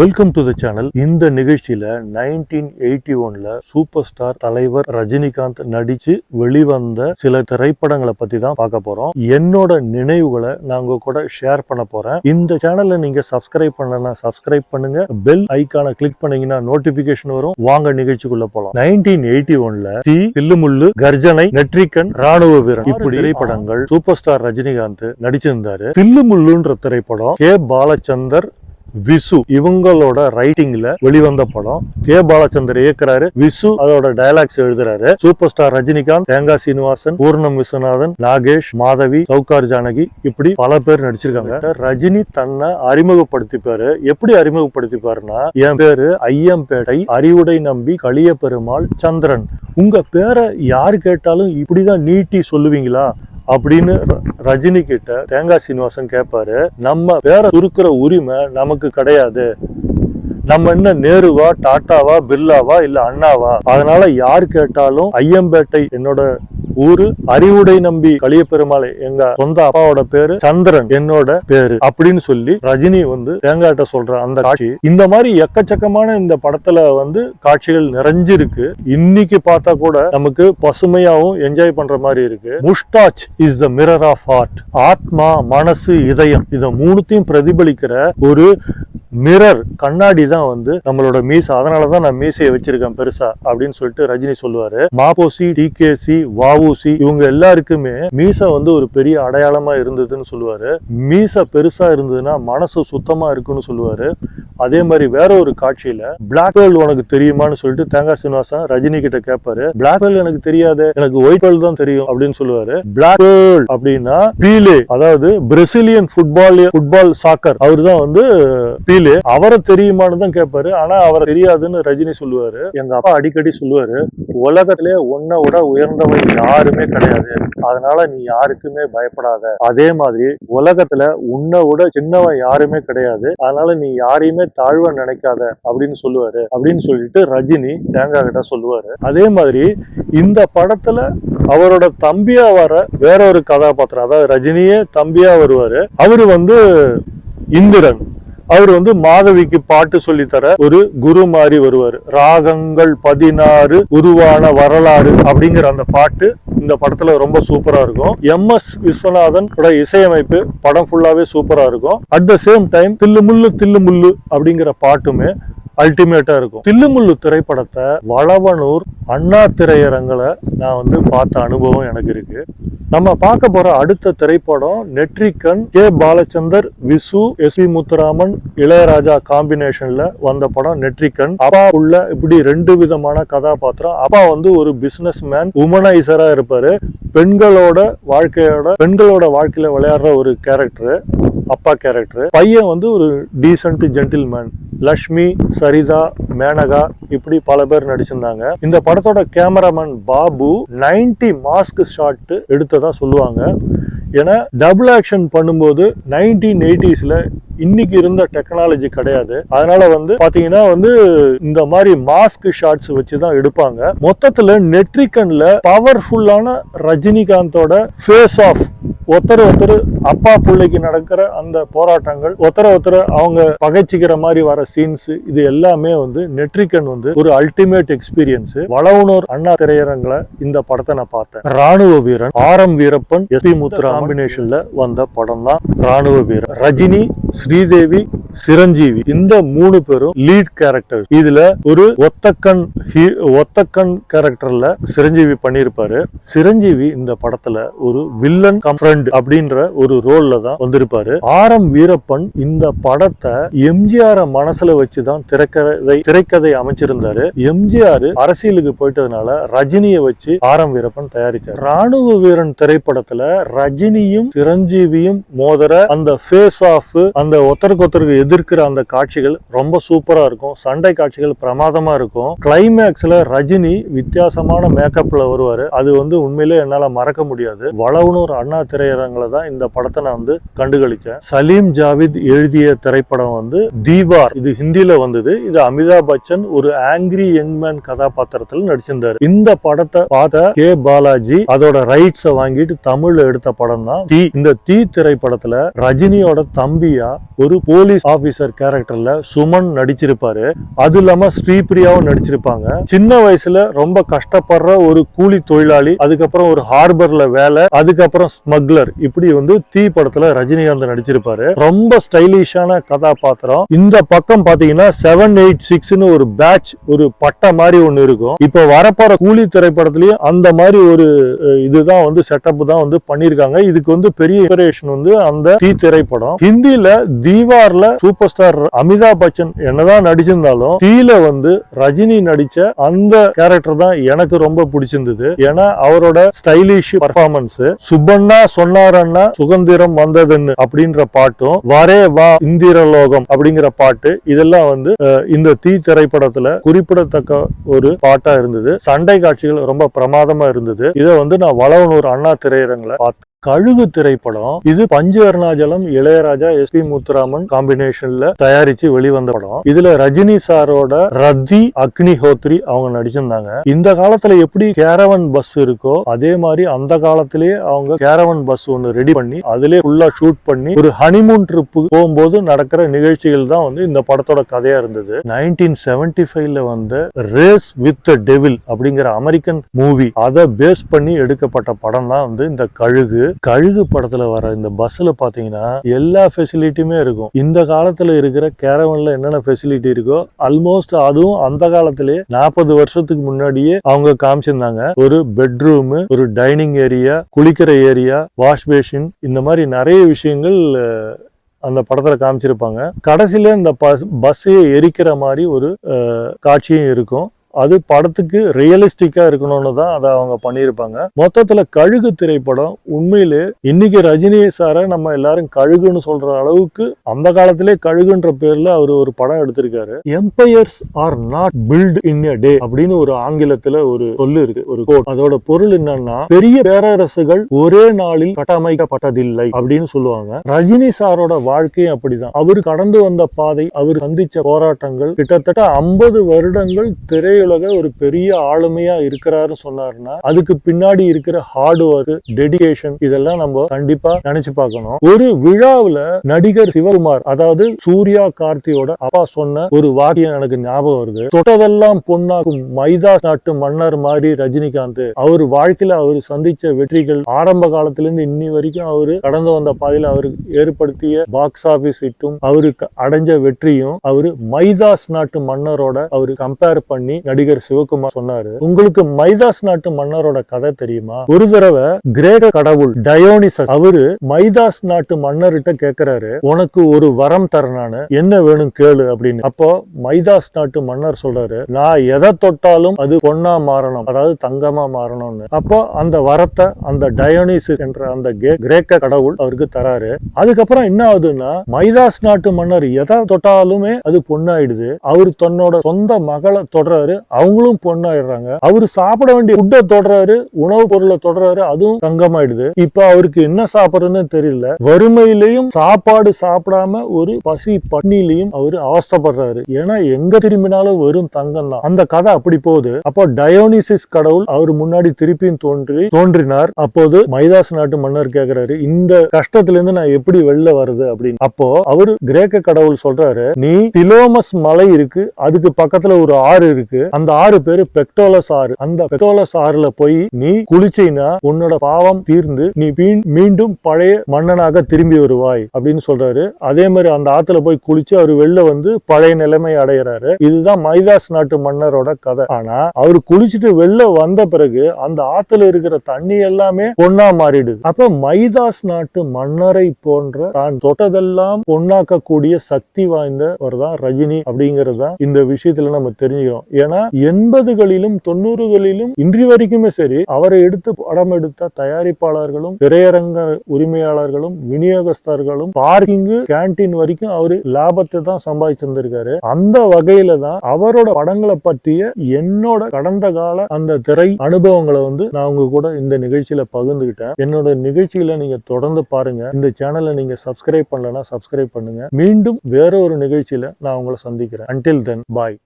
Welcome to the channel இந்த நிகழ்ச்சியில nineteen eighty ஒன்ல சூப்பர் ஸ்டார் தலைவர் ரஜினிகாந்த் நடிச்சு வெளிவந்த சில திரைப்படங்களை பத்தி தான் பார்க்க போறோம். என்னோட நினைவுகளை நான் உங்க கூட ஷேர் பண்ண போறேன். இந்த சேனலை நீங்க சப்ஸ்கிரைப் பண்ணலன்னா சப்ஸ்கிரைப் பண்ணுங்க. பெல் ஐக்கானை கிளிக் பண்ணீங்கன்னா நோட்டிபிகேஷன் வரும். வாங்க நிகழ்ச்சிக்குள்ள போலாம். நைன்டீன் எயிட்டி ஒன்ல தி தில்லுமுள்ளு கர்ஜனை நெட்ரிகன் ராணுவ வீரன் இப்படி திரைப்படங்கள் சூப்பர் ஸ்டார் ரஜினிகாந்த் நடிச்சிருந்தாரு. தில்லுமுள்ளுன்ற திரைப்படம் கே. பாலச்சந்தர் விசு இவங்களோட ரைட்டிங்ல வெளிவந்த படம். கே. பாலச்சந்தர் இயக்குறாரு. விசு அதோட டயலாக்ஸ் எழுதுறாரு. சூப்பர் ஸ்டார் ரஜினிகாந்த் தேங்காய் சீனிவாசன் பூர்ணம் விஸ்வநாதன் நாகேஷ் மாதவி சவுகார் ஜானகி இப்படி பல பேர் நடிச்சிருக்காங்க. ரஜினி தன்னை அறிமுகப்படுத்திப்பாரு. எப்படி அறிமுகப்படுத்திப்பாருன்னா என் பேரு ஐயம்பேட்டை அறிவுடை நம்பி களிய பெருமாள் சந்திரன். உங்க பேரை யார் கேட்டாலும் இப்படிதான் நீட்டி சொல்லுவீங்களா? அப்படின்னு ர- ரஜினி கிட்ட தேங்காய் சீனிவாசன் கேட்பாரு நம்ம பேரை சுருக்கிற உரிமை நமக்கு கிடையாது. நம்ம என்ன நேருவா டாட்டாவா பிர்லாவா இல்ல அண்ணாவா? அதனால யார் கேட்டாலும் ஐயம்பேட்டை என்னோட ஊரு அறிவுடை நம்பி களிய எங்க சொந்த அப்பாவோட பேரு சந்திரன் என்னோட பேரு அப்படின்னு சொல்லி ரஜினி வந்து தேங்காட்ட சொல்ற அந்த காட்சி. இந்த மாதிரி எக்கச்சக்கமான இந்த படத்துல வந்து காட்சிகள் நிறைஞ்சிருக்கு. இன்னைக்கு பார்த்தா கூட நமக்கு பசுமையாவும் என்ஜாய் பண்ற மாதிரி இருக்கு. Moustache is the mirror of art ஆத்மா மனசு இதயம். இதை மூணுத்தையும் பிரதிபலிக்கிற ஒரு மிரர் கண்ணாடி தான் வந்து நம்மளோட மீசை. அதனால தான் நான் மீசையை வச்சிருக்கேன் பெருசா அப்படின்னு சொல்லிட்டு ரஜினி சொல்லுவாரு. மாபோசி டிகேசி வாவூசி இவங்க எல்லாருக்குமே மீசை வந்து ஒரு பெரிய அடையாளமா இருந்ததுன்னு சொல்லுவாரு. மீசை பெருசா இருந்ததுன்னா மனசு சுத்தமா இருக்குன்னு சொல்லுவாரு. அதே மாதிரி வேற ஒரு காட்சியில பிளாக் பேர்ல் உனக்கு தெரியுமான்னு சொல்லிட்டு தேங்காய் சீனிவாசன் ரஜினி கிட்ட கேட்பாரு பிளாக் ஹோல் எனக்கு தெரியாது எனக்கு ஒயிட் பேர்ல் தான் தெரியும் அப்படின்னு சொல்லுவாரு. பிளாக் பேர்ல் அப்படின்னா பீலே அதாவது பிரசிலியன் ஃபுட்பால் ஃபுட்பால் சாக்கர் அவர் தான் வந்து பீலே அவரை தெரியுமான்னு தான் கேட்பாரு. ஆனா அவரை தெரியாதுன்னு ரஜினி சொல்லுவாரு. எங்க அப்பா அடிக்கடி சொல்லுவாரு உலகத்திலே உன்னை விட உயர்ந்தவன் யாருமே கிடையாது. அதனால நீ யாருக்குமே பயப்படாத. அதே மாதிரி உலகத்துல உன்னை விட சின்னவன் யாருமே கிடையாது. அதனால நீ யாரையுமே தாழ்வ நினைக்காத அப்படின்னு சொல்லுவாரு. அப்படின்னு சொல்லிட்டு ரஜினி தேங்காய் கிட்ட சொல்லுவாரு. அதே மாதிரி இந்த படத்துல அவரோட தம்பியா வர வேற ஒரு கதாபாத்திரம் அதாவது ரஜினியே தம்பியா வருவாரு. அவரு வந்து இந்திரன். அவர் வந்து மாதவிக்கு பாட்டு சொல்லித்தர ஒரு குரு மாதிரி வருவார். ராகங்கள் பதினாறு உருவான வரலாறு அப்படிங்கிற அந்த பாட்டு இந்த படத்துல ரொம்ப சூப்பரா இருக்கும். எம் எஸ் விஸ்வநாதன் இசையமைப்பு படம் ஃபுல்லாவே சூப்பரா இருக்கும். அட் த சேம் டைம் தில்லு முள்ளு தில்லு முள்ளு அப்படிங்கிற பாட்டுமே அல்டிமேட்டா இருக்கும். தில்லுமுள்ளு திரைப்படத்தை வளவனூர் அண்ணா திரையரங்கில் நான் வந்து பார்த்த அனுபவம் எனக்கு இருக்கு. நம்ம பார்க்க போற அடுத்த திரைப்படம் Netrikann K Balachander Visu S V Muthuraman Ilaiyaraaja காம்பினேஷன்ல வந்த படம் நெற்றிக்கண். அப்பா உள்ள இப்படி ரெண்டு விதமான கதாபாத்திரம். அப்பா வந்து ஒரு பிசினஸ் மேன் உமனைசரா இருப்பாரு. பெண்களோட வாழ்க்கையோட பெண்களோட வாழ்க்கையில விளையாடுற ஒரு கேரக்டர் அப்பா கேரக்டர் பையன் வந்து ஒரு டீசன்ட் ஜென்டில்மேன் லக்ஷ்மி சரிதா மேனகா இப்படி பல பேர் நடிச்சிருந்தாங்க. இந்த படத்தோட கேமராமேன் பாபு 90 மாஸ்க் ஷாட் எடுத்ததா சொல்லுவாங்க. ஏன்னா டபுள் ஆக்ஷன் பண்ணும்போது நைன்டீன் எயிட்டிஸில் இன்னைக்கு இருந்த டெக்னாலஜி கிடையாது. அதனால வந்து பாத்தீங்கன்னா வந்து இந்த மாதிரி மாஸ்க் ஷார்ட்ஸ் வச்சு தான் எடுப்பாங்க. மொத்தத்துல நெட்ரிகன்ல பவர்ஃபுல்லான ரஜினிகாந்தோட ஃபேஸ் ஆஃப் ஒருத்தர் ஒருத்தர் அப்பா பிள்ளைக்கு நடக்கிற அந்த போராட்டங்கள் ஒருத்தர ஒருத்தர் அவங்க பகைச்சிக்கிற மாதிரி வர சீன்ஸ் இது எல்லாமே வந்து நெட்ரிகன் வந்து ஒரு அல்டிமேட் எக்ஸ்பீரியன்ஸ் வளவுனோர் அண்ணா திரையரங்களை இந்த படத்தை நான் பார்த்தேன். Ranuva Veeran R M Veerappan S P Mudra காம்பினேஷன்ல வந்த படம் தான் ராணுவ வீரன். ரஜினி ஸ்ரீதேவி சிரஞ்சீவி இந்த மூணு பேரும் லீட் கேரக்டர் இதுல ஒரு ஒத்தக்கண் ஹீ- ஒத்தக்கண் கேரக்டர்ல சிரஞ்சீவி பண்ணியிருப்பாரு. சிரஞ்சீவி இந்த படத்துல ஒரு வில்லன் கம்ஃபர்ட் friend அப்படின்ற ஒரு ரோல்ல தான் வந்திருப்பாரு. ஆர் எம் வீரப்பன் இந்த படத்தை எம்ஜிஆர் மனசுல வச்சுதான் திரைக்கதை திரைக்கதை அமைச்சிருந்தாரு. எம்ஜிஆர் அரசியலுக்கு போயிட்டதுனால ரஜினியை வச்சு ஆர் எம் வீரப்பன் தயாரிச்சார். ராணுவ வீரன் திரைப்படத்துல ரஜினியும் சிரஞ்சீவியும் மோதர அந்த ஃபேஸ் ஆஃப் அந்த ஒத்தருக்கு ஒருத்தருக்கு எதிர்க்கிற அந்த காட்சிகள் ரொம்ப சூப்பரா இருக்கும். சண்டை காட்சிகள் பிரமாதமா இருக்கும். கிளைமேக்ஸ்ல ரஜினி வித்தியாசமான மேக்கப்ல வருவாரு. அது வந்து உண்மையிலே என்னால மறக்க முடியாது. வளவனூர் அண்ணா திரை திரையரங்களை தான் இந்த படத்தை நான் வந்து கண்டுகளிச்சேன். சலீம் ஜாவித் எழுதிய திரைப்படம் வந்து தீவார். இது ஹிந்தில வந்தது. இது அமிதாப் பச்சன் ஒரு ஆங்கிரி யங்மேன் கதாபாத்திரத்தில் நடிச்சிருந்தாரு. இந்த படத்தை பார்த்த கே பாலாஜி அதோட ரைட்ஸை வாங்கிட்டு தமிழ்ல எடுத்த படம் தான் தீ. இந்த தீ திரைப்படத்துல ரஜினியோட தம்பியா ஒரு போலீஸ் ஆபீசர் கேரக்டர்ல சுமன் நடிச்சிருப்பாரு. அது இல்லாம ஸ்ரீபிரியாவும் நடிச்சிருப்பாங்க. சின்ன வயசுல ரொம்ப கஷ்டப்படுற ஒரு கூலி தொழிலாளி அதுக்கப்புறம் ஒரு ஹார்பர்ல வேலை அதுக்கப்புறம் ஸ்மக்லர் இப்படி வந்து தீ படத்துல ரஜினிகாந்த் நடிச்சிருப்பாரு. ரொம்ப ஸ்டைலிஷான கதாபாத்திரம். இந்த பக்கம் பாத்தீங்கன்னா செவன் எயிட் சிக்ஸ்னு ஒரு பேட்ச் ஒரு பட்டை மாதிரி ஒண்ணு இருக்கும். இப்போ வரப்போற கூலி திரைப்படத்திலயும் அந்த மாதிரி ஒரு இதுதான் வந்து செட்டப் தான் வந்து பண்ணிருக்காங்க. இதுக்கு வந்து பெரிய இன்ஸ்பிரேஷன் வந்து அந்த தீ திரைப்படம். ஹிந்தியில தீவார்ல சூப்பர் ஸ்டார் அமிதாப் பச்சன் என்னதான் நடிச்சிருந்தாலும் தீல வந்து ரஜினி நடிச்ச அந்த கேரக்டர் தான் எனக்கு ரொம்ப பிடிச்சிருந்தது. ஏன்னா அவரோட ஸ்டைலிஷ் பர்ஃபார்மன்ஸ் சுப்பண்ணா சொன்னாரன்னா சுதந்திரம் வந்ததுன்னு அப்படின்ற பாட்டும் வரே வா இந்திரலோகம் அப்படிங்கிற பாட்டு இதெல்லாம் வந்து இந்த தீ திரைப்படத்துல குறிப்பிடத்தக்க ஒரு பாட்டா இருந்தது. சண்டை காட்சிகள் ரொம்ப பிரமாதமா இருந்தது. இதை வந்து நான் வளவனூர் அண்ணா திரையரங்குல பார்த்தேன். கழுகு திரைப்படம். இது பஞ்சு அருணாச்சலம் இளையராஜா எஸ் பி முத்துராமன் காம்பினேஷன்ல தயாரிச்சு வெளிவந்த படம். இதுல ரஜினி சாரோட ரத்தி அக்னிஹோத்ரி அவங்க நடிச்சிருந்தாங்க. இந்த காலத்துல எப்படி கேரவன் பஸ் இருக்கோ அதே மாதிரி அந்த காலத்திலேயே அவங்க கேரவன் பஸ் ஒன்னு ரெடி பண்ணி அதுலயே ஃபுல்லா ஷூட் பண்ணி ஒரு ஹனிமூன் ட்ரிப் போகும்போது நடக்கிற நிகழ்ச்சிகள் தான் வந்து இந்த படத்தோட கதையா இருந்தது. நைன்டீன் செவன்டி ஃபைவ்ல வந்த ரேஸ் வித் டெவில் அப்படிங்கிற அமெரிக்கன் மூவி அதை பேஸ் பண்ணி எடுக்கப்பட்ட படம் தான் வந்து இந்த கழுகு. கழுகு படத்துல வர இந்த பஸ்ல பாத்தீங்கன்னா எல்லா ஃபெசிலிட்டியுமே இருக்கும். இந்த காலத்துல இருக்கிற கேரவன்ல என்னென்ன ஃபெசிலிட்டி இருக்கோ ஆல்மோஸ்ட் அதுவும் அந்த காலத்திலேயே நாற்பது வருஷத்துக்கு முன்னாடியே அவங்க காமிச்சிருந்தாங்க. ஒரு பெட்ரூம் ஒரு டைனிங் ஏரியா குளிக்கிற ஏரியா வாஷ் பேஷின் இந்த மாதிரி நிறைய விஷயங்கள் அந்த படத்துல காமிச்சிருப்பாங்க. கடைசியில இந்த பஸ் பஸ்ஸையே எரிக்கிற மாதிரி ஒரு காட்சியும் இருக்கும். அது படத்துக்கு ரியலிஸ்டிக்கா இருக்கணும்னு தான் அதை அவங்க பண்ணியிருப்பாங்க. மொத்தத்துல கழுகு திரைப்படம் உண்மையிலே இன்னைக்கு ரஜினி சாரை நம்ம எல்லாரும் கழுகுன்னு சொல்ற அளவுக்கு அந்த காலத்திலே கழுகுன்ற பேர்ல அவர் ஒரு படம் எடுத்திருக்காரு. Empires are not built in a day அப்படின்னு ஒரு ஆங்கிலத்துல ஒரு சொல்லு இருக்கு ஒரு கோட் அதோட பொருள் என்னன்னா பெரிய பேரரசுகள் ஒரே நாளில் கட்டமைக்கப்பட்டதில்லை அப்படின்னு சொல்லுவாங்க. ரஜினி சாரோட வாழ்க்கையும் அப்படிதான். அவர் கடந்து வந்த பாதை அவர் சந்திச்ச போராட்டங்கள் கிட்டத்தட்ட ஐம்பது வருடங்கள் திரை திரையுலக ஒரு பெரிய ஆளுமையா இருக்கிறாருன்னு சொன்னாருன்னா அதுக்கு பின்னாடி இருக்கிற ஹார்ட் ஒர்க் டெடிகேஷன் இதெல்லாம் நம்ம கண்டிப்பா நினைச்சு பார்க்கணும். ஒரு விழாவில் நடிகர் சிவகுமார் அதாவது சூர்யா கார்த்தியோட அப்பா சொன்ன ஒரு வாக்கியம் எனக்கு ஞாபகம் வருது. தொட்டதெல்லாம் பொன்னாக்கும் மைதா நாட்டு மன்னர் மாதிரி ரஜினிகாந்த். அவர் வாழ்க்கையில அவர் சந்திச்ச வெற்றிகள் ஆரம்ப காலத்திலிருந்து இன்னி வரைக்கும் அவரு கடந்து வந்த பாதையில் அவருக்கு ஏற்படுத்திய பாக்ஸ் ஆபீஸ் ஹிட்டும் அவருக்கு அடைஞ்ச வெற்றியும் அவரு மைதாஸ் நாட்டு மன்னரோட அவரு கம்பேர் பண்ணி நடிகர் சிவகுமார் சொன்னாரு உங்களுக்கு மைதாஸ் நாட்டு மன்னரோட கதை தெரியுமா? ஒரு தடவை கிரேக்க கடவுள் டயோனிசஸ் அவரு மைதாஸ் நாட்டு மன்னர்கிட்ட கேக்குறாரு உனக்கு ஒரு வரம் தரனானு என்ன வேணும் கேளு அப்படின்னு. அப்போ மைதாஸ் நாட்டு மன்னர் சொல்றாரு நான் எதை தொட்டாலும் அது பொன்னா மாறணும் அதாவது தங்கமா மாறணும்னு. அப்போ அந்த வரத்தை அந்த டயோனிசஸ் என்ற அந்த கிரேக்க கடவுள் அவருக்கு தராரு. அதுக்கப்புறம் என்ன ஆகுதுன்னா மைதாஸ் நாட்டு மன்னர் எதை தொட்டாலுமே அது பொண்ணாயிடுது. அவர் தன்னோட சொந்த மகளை தொடறாரு அவங்களும் பொண்ணாயிடுறாங்க. அவரு சாப்பிட வேண்டிய ஃபுட்டை தொடறாரு உணவு பொருளை தொடறாரு அதுவும் தங்கமாயிடுது. இப்ப அவருக்கு என்ன சாப்பிடுறதுன்னு தெரியல. வறுமையிலையும் சாப்பாடு சாப்பிடாம ஒரு பசி பட்னிலையும் அவரு அவஸ்தைப்படுறாரு. ஏன்னா எங்க திரும்பினாலும் வெறும் தங்கம் தான். அந்த கதை அப்படி போகுது. அப்போ டயோனிசிஸ் கடவுள் அவர் முன்னாடி திருப்பியும் தோன்றி தோன்றினார். அப்போது மைதாஸ் நாட்டு மன்னர் கேக்குறாரு இந்த கஷ்டத்துல இருந்து நான் எப்படி வெளில வருது அப்படின்னு. அப்போ அவரு கிரேக்க கடவுள் சொல்றாரு நீ திலோமஸ் மலை இருக்கு அதுக்கு பக்கத்துல ஒரு ஆறு இருக்கு. அந்த ஆறு பேரு பெக்டோலஸ் ஆறு. அந்த பெக்டோலஸ் ஆறுல போய் நீ குளிச்சைனா உன்னோட பாவம் தீர்ந்து நீ மீண்டும் பழைய மன்னனாக திரும்பி வருவாய் அப்படின்னு சொல்றாரு. அதே மாதிரி அந்த ஆத்துல போய் குளிச்சு அவர் வெளில வந்து பழைய நிலைமை அடைகிறாரு இதுதான் மைதாஸ் நாட்டு மன்னரோட கதை. ஆனா அவர் குளிச்சுட்டு வெளில வந்த பிறகு அந்த ஆத்துல இருக்கிற தண்ணி எல்லாமே பொண்ணா மாறிடுது. அப்ப மைதாஸ் நாட்டு மன்னரை போன்ற தான் தொட்டதெல்லாம் பொன்னாக்கக்கூடிய சக்தி வாய்ந்தவர் தான் ரஜினி அப்படிங்கறத இந்த விஷயத்துல நம்ம தெரிஞ்சுக்கிறோம். ஏன்னா ஆனா எண்பதுகளிலும் தொண்ணூறுகளிலும் இன்றி வரைக்குமே சரி அவரை எடுத்து படம் எடுத்த தயாரிப்பாளர்களும் திரையரங்க உரிமையாளர்களும் விநியோகஸ்தர்களும் பார்க்கிங்கு கேண்டீன் வரைக்கும் அவரு லாபத்தை தான் சம்பாதிச்சிருந்திருக்காரு. அந்த வகையில தான் அவரோட படங்களை பற்றிய என்னோட கடந்த கால அந்த திரை அனுபவங்களை வந்து நான் உங்க கூட இந்த நிகழ்ச்சியில பகிர்ந்துகிட்டேன். என்னோட நிகழ்ச்சியில நீங்க தொடர்ந்து பாருங்க. இந்த சேனலை நீங்க சப்ஸ்கிரைப் பண்ணலன்னா சப்ஸ்கிரைப் பண்ணுங்க. மீண்டும் வேற ஒரு நிகழ்ச்சியில நான் உங்களை சந்திக்கிறேன். அன்டில் தென் பாய்